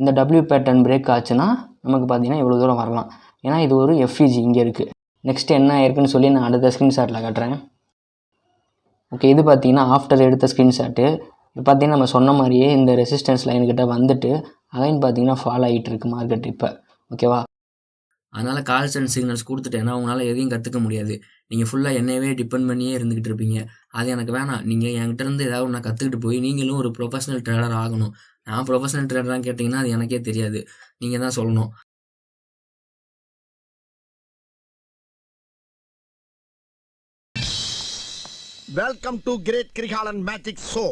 இந்த W pattern break ஆச்சுன்னா நமக்கு பார்த்தீங்கன்னா இவ்வளோ தூரம் வரலாம். ஏன்னா இது ஒரு எஃப்இஜி இங்கே இருக்குது நெக்ஸ்ட் என்ன ஆயிருக்குன்னு சொல்லி நான் அடுத்த ஸ்க்ரீன்ஷாட்டில் காட்டுறேன். ஓகே இது பார்த்தீங்கன்னா ஆஃப்டர் எடுத்த ஸ்க்ரீன்ஷாட்டு இது பார்த்தீங்கன்னா நம்ம சொன்ன மாதிரியே இந்த ரெசிஸ்டன்ஸ் லைன்கிட்ட வந்துட்டு அகைன் பார்த்தீங்கன்னா ஃபாலோ ஆகிட்டு இருக்கு மார்க்கெட் இப்போ. ஓகேவா அதனால் கால்ஸ் அண்ட் சிக்னல்ஸ் கொடுத்துட்டேன்னா உங்களால் எதையும் கற்றுக்க முடியாது. நீங்கள் ஃபுல்லாக என்னையவே டிபெண்ட் பண்ணியே இருந்துக்கிட்டு இருப்பீங்க. அது எனக்கு வேணாம். நீங்கள் என்கிட்ட இருந்து ஏதாவது ஒன்று கற்றுக்கிட்டு போய் நீங்களும் ஒரு ப்ரொஃபஷனல் ட்ரேடர் ஆகணும். நான் ப்ரொஃபஷனல் ட்ரேடரான்னு கேட்டிங்கன்னா அது எனக்கே தெரியாது. நீங்கள் தான் சொல்லணும். Welcome to great Girikalan magic show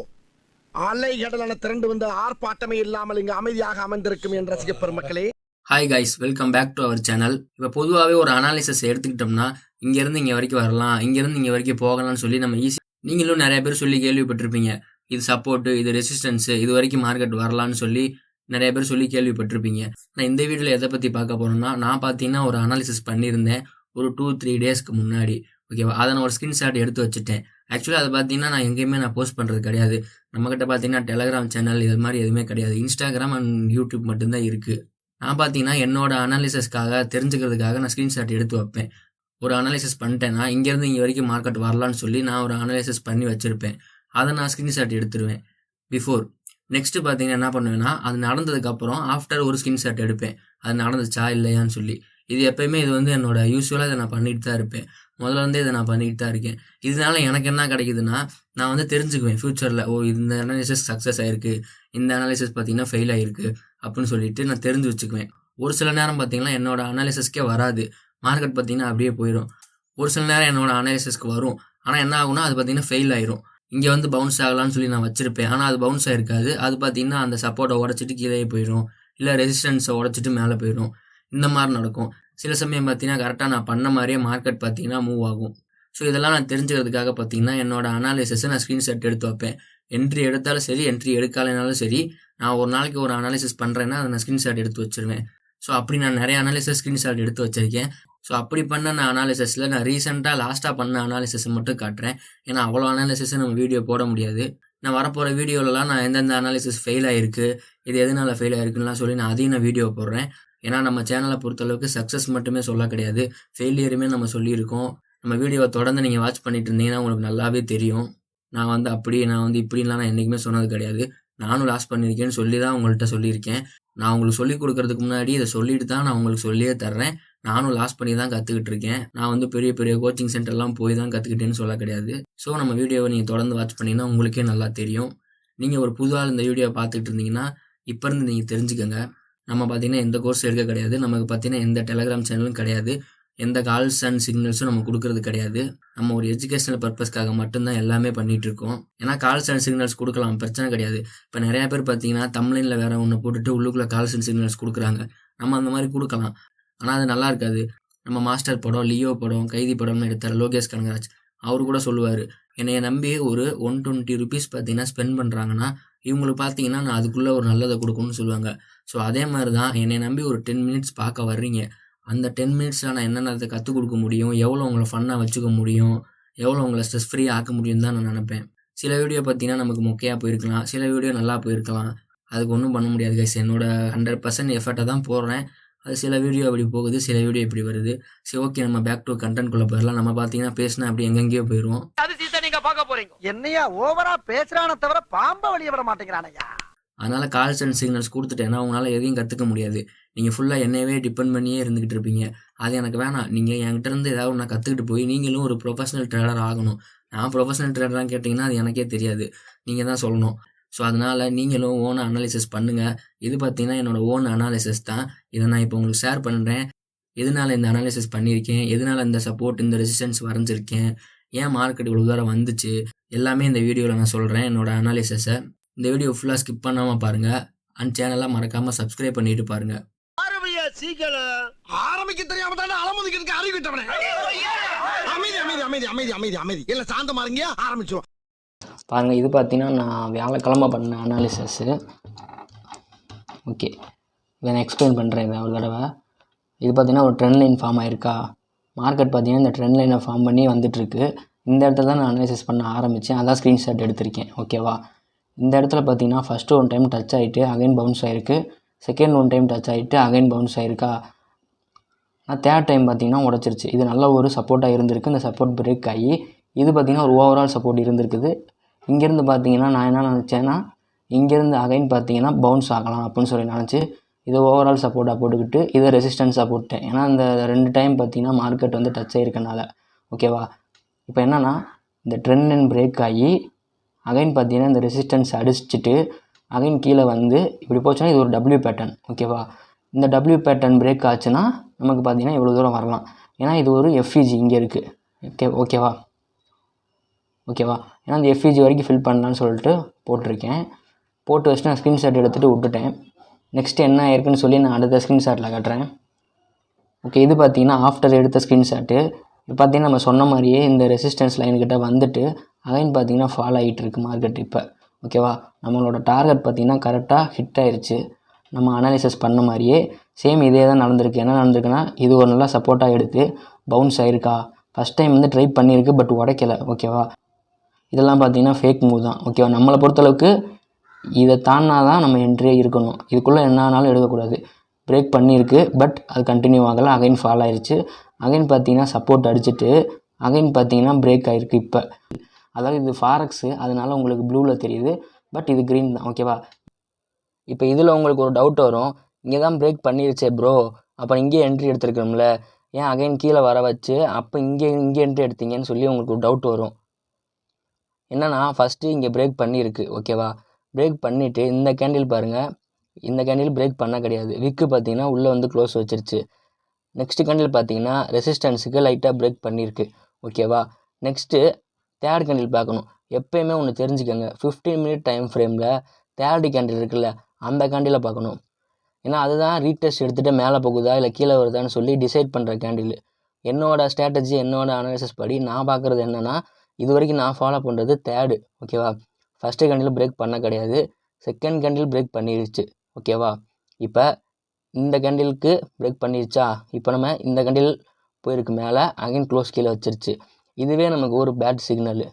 அலை கடலான திரண்டு வந்து ஆர்ப்பாட்டமே இல்லாமல் இங்கு அமைதியாக அமர்ந்திருக்கும் என் ரசிக பெருமக்களே. Hi guys welcome back to our channel இப்போ பொதுவாகவே ஒரு அனாலிசிஸ் எடுத்துக்கிட்டோம்னா இங்கேருந்து இங்கே வரைக்கும் வரலாம் இங்கேருந்து இங்கே வரைக்கும் போகலாம்னு சொல்லி நம்ம ஈஸி நீங்களும் நிறைய பேர் சொல்லி கேள்விப்பட்டிருப்பீங்க. இது சப்போர்ட்டு இது ரெசிஸ்டன்ஸு இது வரைக்கும் மார்க்கெட் வரலான்னு சொல்லி நிறைய பேர் சொல்லி கேள்விப்பட்டிருப்பீங்க. நான் இந்த வீடியோவில் எதை பற்றி பார்க்க போகிறேன்னா நான் பார்த்தீங்கன்னா ஒரு அனாலிசிஸ் பண்ணியிருந்தேன் ஒரு டூ த்ரீ டேஸ்க்கு முன்னாடி. ஓகேவா அதை நான் ஒரு ஸ்க்ரீன்ஷாட் எடுத்து வச்சுட்டேன். ஆக்சுவலாக அதை பார்த்தீங்கன்னா நான் எங்கேயுமே நான் போஸ்ட் பண்ணுறது கிடையாது. நம்மக்கிட்ட பார்த்தீங்கன்னா டெலகிராம் சேனல் இது மாதிரி எதுவுமே கிடையாது. இன்ஸ்டாகிராம் அண்ட் யூடியூப் மட்டும்தான் இருக்குது நான் பார்த்தீங்கன்னா என்னோட அனாலிசஸ்க்காக தெரிஞ்சுக்கிறதுக்காக நான் ஸ்க்ரீன்ஷாட் எடுத்து வைப்பேன். ஒரு அனாலிசிஸ் பண்ணிட்டேன்னா இங்கேருந்து இங்கே வரைக்கும் மார்க்கெட் வரலான்னு சொல்லி நான் ஒரு அனாலிசிஸ் பண்ணி வச்சுருப்பேன். அதை நான் ஸ்க்ரீன்ஷாட் எடுத்துருவேன். பிஃபோர் நெக்ஸ்ட்டு பார்த்தீங்கன்னா என்ன பண்ணுவேன்னா அது நடந்ததுக்கப்புறம் ஆஃப்டர் ஒரு ஸ்க்ரீன்ஷாட் எடுப்பேன். அது நடந்துச்சா இல்லையான்னு சொல்லி. இது எப்பயுமே இது வந்து என்னோட யூஸ்வலாக இதை நான் பண்ணிட்டு தான் இருப்பேன். முதல்ல இருந்தே இதை நான் பண்ணிட்டு தான் இருக்கேன். இதனால எனக்கு என்ன கிடைக்குதுன்னா நான் வந்து தெரிஞ்சுக்குவேன் ஃப்யூச்சரில் ஓ இந்த அனாலிசிஸ் சக்ஸஸ் ஆயிருக்கு. இந்த அனாலிசிஸ் பார்த்தீங்கன்னா ஃபெயில் ஆயிருக்கு அப்படின்னு சொல்லிட்டு நான் தெரிஞ்சு வச்சுக்குவேன். ஒரு சில நேரம் பார்த்தீங்கன்னா என்னோட அனாலிசிஸ்க்கே வராது. மார்க்கெட் பார்த்தீங்கன்னா அப்படியே போயிடும் ஒரு சில நேரம் என்னோட அனாலிசிஸ்க்கு வரும். ஆனால் என்ன ஆகுனா அது பார்த்தீங்கன்னா ஃபெயில் ஆயிரும். இங்கே வந்து பவுன்ஸ் ஆகலாம்னு சொல்லி நான் வச்சிருப்பேன். ஆனால் அது பவுன்ஸ் ஆயிருக்காது. அது பார்த்தீங்கன்னா அந்த சப்போர்ட்டை உடச்சிட்டு கீழே போயிடும். இல்லை ரெசிஸ்டன்ஸை உடச்சிட்டு மேலே போயிடும். இந்த மாதிரி நடக்கும். சில சமயம் பார்த்தீங்கன்னா கரெக்டாக நான் பண்ண மாதிரியே மார்க்கெட் பார்த்தீங்கன்னா மூவ் ஆகும். ஸோ இதெல்லாம் நான் தெரிஞ்சுக்கிறதுக்காக பார்த்தீங்கன்னா என்னோட அனாலிசிஸை நான் ஸ்க்ரீன்ஷாட் எடுத்து வைப்பேன். என்ட்ரி எடுத்தாலும் சரி என்ட்ரி எடுக்காலனாலும் சரி நான் ஒரு நாளைக்கு ஒரு அனாலிசிஸ் பண்ணுறேன்னா அதை நான் ஸ்க்ரீன்ஷாட் எடுத்து வச்சிருவேன். ஸோ அப்படி நான் நிறைய அனாலிசிஸ் ஸ்க்ரீன்ஷாட் எடுத்து வச்சிருக்கேன். ஸோ அப்படி பண்ண நான் அனாலிசிஸில் நான் ரீசெண்டாக லாஸ்ட்டாக பண்ண அனாலிசிஸ் மட்டும் காட்டுறேன். ஏன்னா அவ்வளோ அனாலிசிஸ் நம்ம வீடியோ போட முடியாது. நான் வரப்போகிற வீடியோலலாம் நான் எந்தெந்த அனாலிசிஸ் ஃபெயில் ஆகிருக்கு இது எதனால ஃபெயில் ஆயிருக்குலாம் சொல்லி நான் அதையும் நான் வீடியோ போடுறேன். ஏன்னா நம்ம சேனலை பொறுத்தளவுக்கு சக்ஸஸ் மட்டுமே சொல்ல கிடையாது. ஃபெயிலியருமே நம்ம சொல்லியிருக்கோம். நம்ம வீடியோவை தொடர்ந்து நீங்கள் வாட்ச் பண்ணிட்டு இருந்தீங்கன்னா உங்களுக்கு நல்லாவே தெரியும். நான் வந்து அப்படி நான் வந்து இப்படின்லாம் நான் என்றைக்குமே சொன்னது கிடையாது. நானும் லாஸ் பண்ணியிருக்கேன்னு சொல்லி தான் உங்கள்கிட்ட சொல்லியிருக்கேன். நான் உங்களுக்கு சொல்லிக் கொடுக்கறதுக்கு முன்னாடி இதை சொல்லிட்டு தான் நான் உங்களுக்கு சொல்லியே தர்றேன். நானும் லாஸ் பண்ணி தான் கற்றுக்கிட்டு இருக்கேன். நான் வந்து பெரிய பெரிய கோச்சிங் சென்டர்லாம் போய் தான் கற்றுக்கிட்டேன்னு சொல்ல கிடையாது. ஸோ நம்ம வீடியோவை நீங்கள் தொடர்ந்து வாட்ச் பண்ணிங்கன்னா உங்களுக்கே நல்லா தெரியும். நீங்கள் ஒரு புது ஆள் இந்த வீடியோவை பார்த்துட்டு இருந்தீங்கன்னா இப்போ இருந்து நீங்கள் தெரிஞ்சுக்கங்க. நம்ம பார்த்தீங்கன்னா எந்த கோர்ஸ் எடுக்க கிடையாது. நமக்கு பார்த்தீங்கன்னா எந்த டெலகிராம் சேனலும் கிடையாது. எந்த கால்ஸ் அண்ட் சிக்னல்ஸும் நம்ம கொடுக்கறது கிடையாது. நம்ம ஒரு எஜுகேஷனல் பர்பஸ்க்காக மட்டும்தான் எல்லாமே பண்ணிட்டு இருக்கோம். ஏன்னா கால்ஸ் அண்ட் சிக்னல்ஸ் கொடுக்கலாம் பிரச்சனை கிடையாது. இப்போ நிறைய பேர் பார்த்தீங்கன்னா தமிழ்ல வேற ஒன்று போட்டுட்டு உள்ளுக்குள்ள கால்ஸ் அண்ட் சிக்னல்ஸ் கொடுக்குறாங்க. நம்ம அந்த மாதிரி கொடுக்கலாம். ஆனால் அது நல்லா இருக்காது. நம்ம மாஸ்டர் படம் லியோ படம் கைதி படம்னு எடுத்தார் லோகேஷ் கனகராஜ். அவர் கூட சொல்லுவார் என்னைய நம்பி ஒரு ஒன் டுவெண்ட்டி ருபீஸ் பார்த்தீங்கன்னா ஸ்பெண்ட் பண்ணுறாங்கன்னா இவங்களுக்கு பார்த்தீங்கன்னா நான் அதுக்குள்ளே ஒரு நல்லதை கொடுக்கணும்னு சொல்லுவாங்க. ஸோ அதே மாதிரி தான் என்னை நம்பி ஒரு டென் மினிட்ஸ் பார்க்க வர்றீங்க. அந்த டென் மினிட்ஸில் நான் என்னென்ன கற்றுக் கொடுக்க முடியும்? எவ்வளோ உங்களை ஃபன்னாக வச்சுக்க முடியும்? எவ்வளோ உங்களை ஸ்ட்ரெஸ் ஃப்ரீ ஆக்க முடியும் தான் நான் நினப்பேன். சில வீடியோ பார்த்தீங்கன்னா நமக்கு மொக்கையாக போயிருக்கலாம். சில வீடியோ நல்லா போயிருக்கலாம். அதுக்கு ஒன்றும் பண்ண முடியாது கைஸ் என்னோட ஹண்ட்ரட் பர்சன்ட் எஃபர்ட்டை தான் போடுறேன். அது சில வீடியோ அப்படி போகுது சில வீடியோ இப்படி வருது. சரி ஓகே நம்ம பேக் டு கண்டென்ட் குள்ள போயிடலாம். நம்ம பார்த்தீங்கன்னா பேசினா அப்படி எங்கெங்கேயோ போயிடுவோம் என்னையா ஓவரா பேசுறான தவிர பாம்ப வெளிய விட மாட்டேங்கிறானையா அதனால் கால்ஸ் அண்ட் சிக்னல்ஸ் கொடுத்துட்டேன்னா உங்களால் எதையும் கற்றுக்க முடியாது. நீங்கள் ஃபுல்லாக என்னையவே டிபெண்ட் பண்ணியே இருந்துக்கிட்டு இருப்பீங்க. அது எனக்கு வேணாம். நீங்கள் என்கிட்ட இருந்து ஏதாவது ஒன்று கற்றுக்கிட்டு போய் நீங்களும் ஒரு ப்ரொஃபஷனல் ட்ரேடர் ஆகணும். நான் ப்ரொஃபஷனல் ட்ரேடராக கேட்டிங்கன்னா அது எனக்கே தெரியாது. நீங்கள் தான் சொல்லணும். ஸோ அதனால் நீங்களும் ஓன் அனாலிசிஸ் பண்ணுங்கள் இது பார்த்தீங்கன்னா என்னோடய ஓன் அனாலிசிஸ் தான். இதை நான் இப்போ உங்களுக்கு ஷேர் பண்ணுறேன் எதனால இந்த அனாலிசிஸ் பண்ணியிருக்கேன்? எதனால இந்த சப்போர்ட் இந்த ரெசிஸ்டன்ஸ் வரைஞ்சிருக்கேன்? ஏன் மார்க்கெட் இவ்வளோ தூரம் வந்துச்சு? எல்லாமே இந்த வீடியோவில் நான் சொல்கிறேன் என்னோடய அனாலிசிஸை இந்த வீடியோ ஃபுல்லாக ஸ்கிப் பண்ணாமல் பாருங்கள் அண்ட் சேனலை மறக்காமல் சப்ஸ்கிரைப் பண்ணிட்டு சீக்கிரம். ஆரம்பிக்க தெரியாம தானே அலமுதிக்கிறதுக்கு அறிவிட்டவனே அமைதி அமைதி அமைதி அமைதி அமைதி அமைதி. இல்ல சாந்தமா இருங்க ஆரம்பிச்சோம் பாருங்கள் இது பார்த்தீங்கன்னா நான் வியாழக்கிழமை பண்ண அனாலிசிஸு ஓகே இதை நான் எக்ஸ்பிளைன் பண்ணுறேன் இதை ஒரு தடவை. இது பார்த்தீங்கன்னா ஒரு ட்ரெண்ட் லைன் ஃபார்ம் ஆயிருக்கா? மார்க்கெட் பார்த்தீங்கன்னா இந்த ட்ரெண்ட் லைனை ஃபார்ம் பண்ணி வந்துட்டுருக்கு. இந்த இடத்துல தான் நான் அனாலிசிஸ் பண்ண ஆரம்பித்தேன் அதான் ஸ்க்ரீன்ஷாட் எடுத்திருக்கேன். ஓகேவா இந்த இடத்துல பார்த்தீங்கன்னா ஃபஸ்ட்டு ஒன் டைம் டச் ஆகிட்டு அகைன் பவுன்ஸ் ஆகிருக்கு செகண்ட் ஒன் டைம் டச் ஆகிட்டு அகைன் பவுன்ஸ் ஆகிருக்கா நான் தேர்ட் டைம் பார்த்தீங்கன்னா உடச்சிருச்சு. இது நல்ல ஒரு சப்போர்ட்டாக இருந்திருக்கு. இந்த சப்போர்ட் பிரேக் ஆகி இது பார்த்தீங்கன்னா ஒரு ஓவரால் சப்போர்ட் இருந்திருக்குது. இங்கேருந்து பார்த்தீங்கன்னா நான் என்ன நினச்சேன்னா இங்கேருந்து அகைன் பார்த்தீங்கன்னா பவுன்ஸ் ஆகலாம் அப்படின்னு சொல்லி நினச்சி இதை ஓவரால் சப்போர்ட்டாக போட்டுக்கிட்டு இதை ரெசிஸ்டன்ஸாக போட்டேன். ஏன்னா இந்த ரெண்டு டைம் பார்த்தீங்கன்னா மார்க்கெட் வந்து டச் ஆகிருக்கனால ஓகேவா இப்போ என்னென்னா இந்த ட்ரெண்ட் அண்ட் பிரேக் ஆகி அகைன் பார்த்தீங்கன்னா இந்த ரெசிஸ்டன்ஸ் அடிச்சிட்டு அகைன் கீழே வந்து இப்படி போச்சுன்னா இது ஒரு டபிள்யூ பேட்டர்ன் ஓகேவா இந்த டபிள்யூ பேட்டர்ன் பிரேக் ஆச்சுன்னா நமக்கு பார்த்தீங்கன்னா இவ்வளோ தூரம் வரலாம். ஏன்னா இது ஒரு எஃப்இஜி இங்கே இருக்குது ஓகே ஓகேவா ஓகேவா ஏன்னா இந்த எஃப்இஜி வரைக்கும் ஃபில் பண்ணலான்னு சொல்லிட்டு போட்டிருக்கேன். போட்டு வச்சுட்டு நான் ஸ்க்ரீன்ஷாட் எடுத்துகிட்டு விட்டுட்டேன். நெக்ஸ்ட் என்ன ஆயிருக்குன்னு சொல்லி நான் அடுத்த ஸ்க்ரீன்ஷாட்டில் காட்டுறேன். ஓகே இது பார்த்தீங்கன்னா ஆஃப்டர் எடுத்த ஸ்க்ரீன்ஷாட்டு இப்போ பார்த்தீங்கன்னா நம்ம சொன்ன மாதிரியே இந்த ரெசிஸ்டன்ஸ் லைன்கிட்ட வந்துட்டு அகைன் பார்த்தீங்கன்னா ஃபால் ஆகிட்டு இருக்கு மார்க்கெட் இப்போ. ஓகேவா நம்மளோட டார்கெட் பார்த்தீங்கன்னா கரெக்டாக ஹிட் ஆயிடுச்சு நம்ம அனாலிசிஸ் பண்ண மாதிரியே சேம் இதே தான் நடந்திருக்கு. என்ன நடந்திருக்குன்னா இது ஒரு நல்லா சப்போர்ட்டாக எடுத்து பவுன்ஸ் ஆகிருக்கா ஃபஸ்ட் டைம் வந்து ட்ரை பண்ணியிருக்கு பட் உடைக்கல. ஓகேவா இதெல்லாம் பார்த்தீங்கன்னா ஃபேக் மூவ் தான். ஓகேவா நம்மளை பொறுத்தளவுக்கு இதை தாண்டினா தான் நம்ம என்ட்ரியே இருக்கணும். இதுக்குள்ளே என்ன ஆனாலும் எடுக்கக்கூடாது. பிரேக் பண்ணியிருக்கு பட் அது கண்டினியூ ஆகலை. அகைன் ஃபால் ஆயிடுச்சு அகைன் பார்த்தீங்கன்னா சப்போர்ட் அடிச்சுட்டு அகைன் பார்த்தீங்கன்னா பிரேக் ஆகிருக்கு இப்போ. அதாவது இது ஃபாரக்ஸு அதனால் உங்களுக்கு ப்ளூவில் தெரியுது பட் இது க்ரீன் தான் ஓகேவா இப்போ இதில் உங்களுக்கு ஒரு டவுட் வரும் இங்கே தான் பிரேக் பண்ணிருச்சே ப்ரோ அப்போ இங்கே என்ட்ரி எடுத்துருக்கோம்ல ஏன் அகைன் கீழே வர வச்சு அப்போ இங்கே இங்கே என்ட்ரி எடுத்தீங்கன்னு சொல்லி உங்களுக்கு ஒரு டவுட் வரும். என்னென்னா ஃபஸ்ட்டு இங்கே பிரேக் பண்ணியிருக்கு ஓகேவா பிரேக் பண்ணிவிட்டு இந்த கேண்டில் பாருங்கள் இந்த கேண்டில் பிரேக் பண்ண கிடையாது. விக்கு பார்த்தீங்கன்னா உள்ளே வந்து க்ளோஸ் வச்சிருச்சு. நெக்ஸ்ட் கேண்டில் பார்த்தீங்கன்னா ரெசிஸ்டன்ஸுக்கு லைட்டாக பிரேக் பண்ணியிருக்கு. ஓகேவா நெக்ஸ்ட்டு தேர்ட் கேண்டில் பார்க்கணும். எப்பயுமே ஒன்று தெரிஞ்சுக்கோங்க. ஃபிஃப்டீன் மினிட் டைம் ஃப்ரேமில் தேர்டு கேண்டில் இருக்குல்ல அந்த கேண்டில் பார்க்கணும். ஏன்னா அதுதான் ரீடெஸ்ட் எடுத்துகிட்டு மேலே போகுதா இல்லை கீழே வருதான்னு சொல்லி டிசைட் பண்ணுற கேண்டில் என்னோட ஸ்ட்ராட்டஜி என்னோட அனாலிசிஸ் படி நான் பார்க்குறது என்னென்னா இது வரைக்கும் நான் ஃபாலோ பண்ணுறது தேர்டு ஓகேவா ஃபஸ்ட்டு கேண்டில் பிரேக் பண்ண கிடையாது. செகண்ட் கேண்டில் பிரேக் பண்ணிருச்சு. ஓகேவா இப்போ இந்த கேண்டிலுக்கு பிரேக் பண்ணிருச்சா? இப்போ நம்ம இந்த கேண்டில் போயிருக்கு மேலே அகைன் க்ளோஸ் கீழே வச்சிருச்சு. இதுவே நமக்கு ஒரு bad signal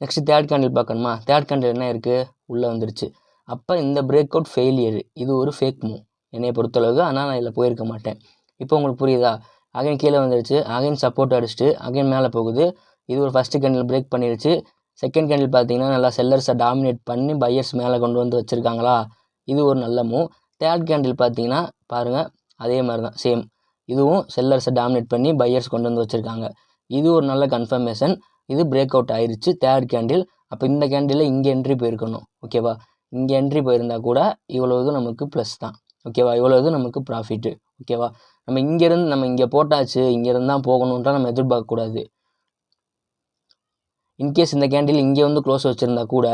next third candle பார்க்கணுமா? தேர்ட் கேண்டில் என்ன இருக்குது உள்ளே வந்துருச்சு. அப்போ இந்த பிரேக் அவுட் ஃபெயிலியர் இது ஒரு ஃபேக் மூவ் என்னைய பொறுத்தளவுக்கு ஆனால் நான் இதில் போயிருக்க மாட்டேன். இப்போ உங்களுக்கு புரியுதா? அகைன் கீழே வந்துருச்சு. அகைன் சப்போர்ட் அடிச்சுட்டு அகைன் மேலே போகுது. இது ஒரு ஃபஸ்ட்டு கேண்டில் பிரேக் பண்ணிருச்சு. செகண்ட் கேண்டில் பார்த்தீங்கன்னா நல்லா செல்லர்ஸை டாமினேட் பண்ணி பையர்ஸ் மேலே கொண்டு வந்து வச்சுருக்காங்களா? இது ஒரு நல்ல மூவ் தேர்ட் கேண்டில் பார்த்தீங்கன்னா பாருங்கள் அதே மாதிரி தான் சேம் இதுவும் செல்லர்ஸை டாமினேட் பண்ணி பையர்ஸ் கொண்டு வந்து வச்சுருக்காங்க. இது ஒரு நல்ல கன்ஃபர்மேஷன் இது பிரேக் அவுட் ஆயிடுச்சு தேர்ட் கேண்டில். அப்போ இந்த கேண்டிலில் இங்கே என்ட்ரி போயிருக்கணும் ஓகேவா இங்கே என்ட்ரி போயிருந்தால் கூட இவ்வளோ இது நமக்கு ப்ளஸ் தான் ஓகேவா இவ்வளவு நமக்கு ப்ராஃபிட்டு ஓகேவா நம்ம இங்கேருந்து நம்ம இங்கே போட்டாச்சு இங்கேருந்து தான் போகணுன்ட்டு நம்ம எதிர்பார்க்கக்கூடாது இன்கேஸ் இந்த கேண்டில் இங்கே வந்து க்ளோஸ் வச்சுருந்தா கூட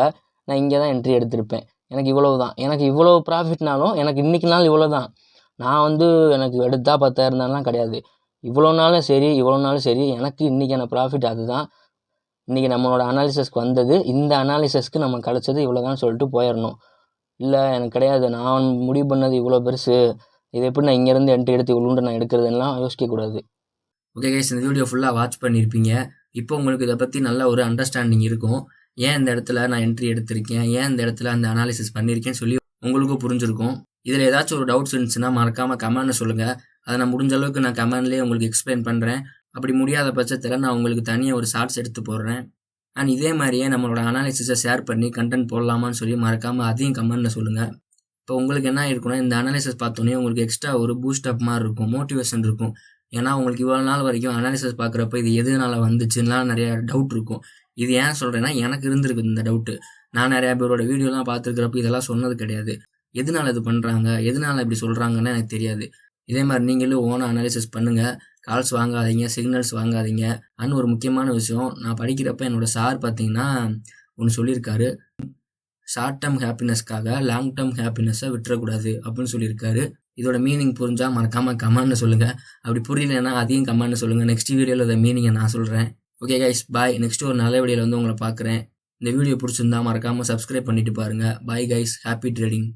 நான் இங்கே தான் என்ட்ரி எடுத்திருப்பேன். எனக்கு இவ்வளவு தான் எனக்கு இவ்வளோ ப்ராஃபிட்னாலும் எனக்கு இன்றைக்கி நாள் இவ்வளோ தான் நான் வந்து எனக்கு எடுத்தால் பத்தாயிரம்தான்லாம் கிடையாது. இவ்வளோ நாளும் சரி இவ்வளோ நாளும் சரி எனக்கு இன்றைக்கான ப்ராஃபிட் அதுதான். இன்றைக்கி நம்மளோட அனாலிசஸ்க்கு வந்தது இந்த அனாலிசஸ்க்கு நம்ம கிடச்சது இவ்வளோ தான் சொல்லிட்டு போயிடணும் இல்லை எனக்கு கிடையாது. நான் முடிவு பண்ணது இவ்வளோ பெருசு. இது எப்படி நான் இங்கேருந்து என்ட்டு எடுத்து இவ்வளோண்டு நான் எடுக்கிறதுலாம் யோசிக்கக்கூடாது. ஓகே கைஸ் இந்த வீடியோ ஃபுல்லாக வாட்ச் பண்ணியிருப்பீங்க இப்போ உங்களுக்கு இதை பற்றி நல்ல ஒரு அண்டர்ஸ்டாண்டிங் இருக்கும். ஏன் இந்த இடத்துல நான் என்ட்ரி எடுத்திருக்கேன்? ஏன் இந்த இடத்துல அந்த அனாலிசிஸ் பண்ணியிருக்கேன்னு சொல்லி உங்களுக்கும் புரிஞ்சிருக்கும். இதில் ஏதாச்சும் ஒரு டவுட்ஸ் இருந்துச்சுன்னா மறக்காமல் கமெண்ட்ல சொல்லுங்கள் அதை நான் முடிஞ்ச அளவுக்கு நான் கமெண்ட்லேயே உங்களுக்கு எக்ஸ்பிளைன் பண்ணுறேன் அப்படி முடியாத பட்சத்தில் நான் உங்களுக்கு தனியாக ஒரு ஷார்ட்ஸ் எடுத்து போடுறேன். அண்ட் இதே மாதிரியே நம்மளோட அனாலிசிஸை ஷேர் பண்ணி கண்டென்ட் போடலாமான்னு சொல்லி மறக்காமல் அதையும் கமெண்ட்டில் சொல்லுங்கள் இப்போ உங்களுக்கு என்ன இருக்குன்னா இந்த அனாலிசிஸ் பார்த்தோன்னே உங்களுக்கு எக்ஸ்ட்ரா ஒரு பூஸ்ட் அப் மாதிரி இருக்கும். மோட்டிவேஷன் இருக்கும். ஏன்னா உங்களுக்கு இவ்வளோ நாள் வரைக்கும் அனாலிசிஸ் பார்க்குறப்ப இது எதனால வந்துச்சுன்னா நிறைய டவுட் இருக்கும். இது ஏன் சொல்கிறேன்னா எனக்கு இருந்திருக்கு இந்த டவுட்டு நான் நிறையா பேரோட வீடியோலாம் பார்த்துருக்கிறப்ப இதெல்லாம் சொன்னது கிடையாது. எதனால இது பண்ணுறாங்க எதனால இப்படி சொல்கிறாங்கன்னு எனக்கு தெரியாது. இதே மாதிரி நீங்களும் ஓனாக அனாலிசிஸ் பண்ணுங்கள் கால்ஸ் வாங்காதீங்க சிக்னல்ஸ் வாங்காதீங்க. அன்னு ஒரு முக்கியமான விஷயம் நான் படிக்கிறப்ப என்னோட சார் பார்த்தீங்கன்னா ஒன்று சொல்லியிருக்காரு. ஷார்ட் டேர்ம் ஹாப்பினஸ்க்காக லாங் டேர்ம் ஹாப்பினஸை விட்டுறக்கூடாது அப்படின்னு சொல்லியிருக்காரு. இதோட மீனிங் புரிஞ்சால் மறக்காமல் கமெண்ட்னு சொல்லுங்கள் அப்படி புரியலன்னா அதையும் கமெண்ட்னு சொல்லுங்கள் நெக்ஸ்ட் வீடியோவில் இதை மீனிங்கை நான் சொல்கிறேன் ஓகே கைஸ் பாய் நெக்ஸ்ட் ஒரு நல்ல வீடியோவில் வந்து உங்களை பார்க்குறேன். இந்த வீடியோ பிடிச்சிருந்தா மறக்காமல் சப்ஸ்கிரைப் பண்ணிட்டு பாருங்கள் பாய் கைஸ் ஹாப்பி ட்ரேடிங்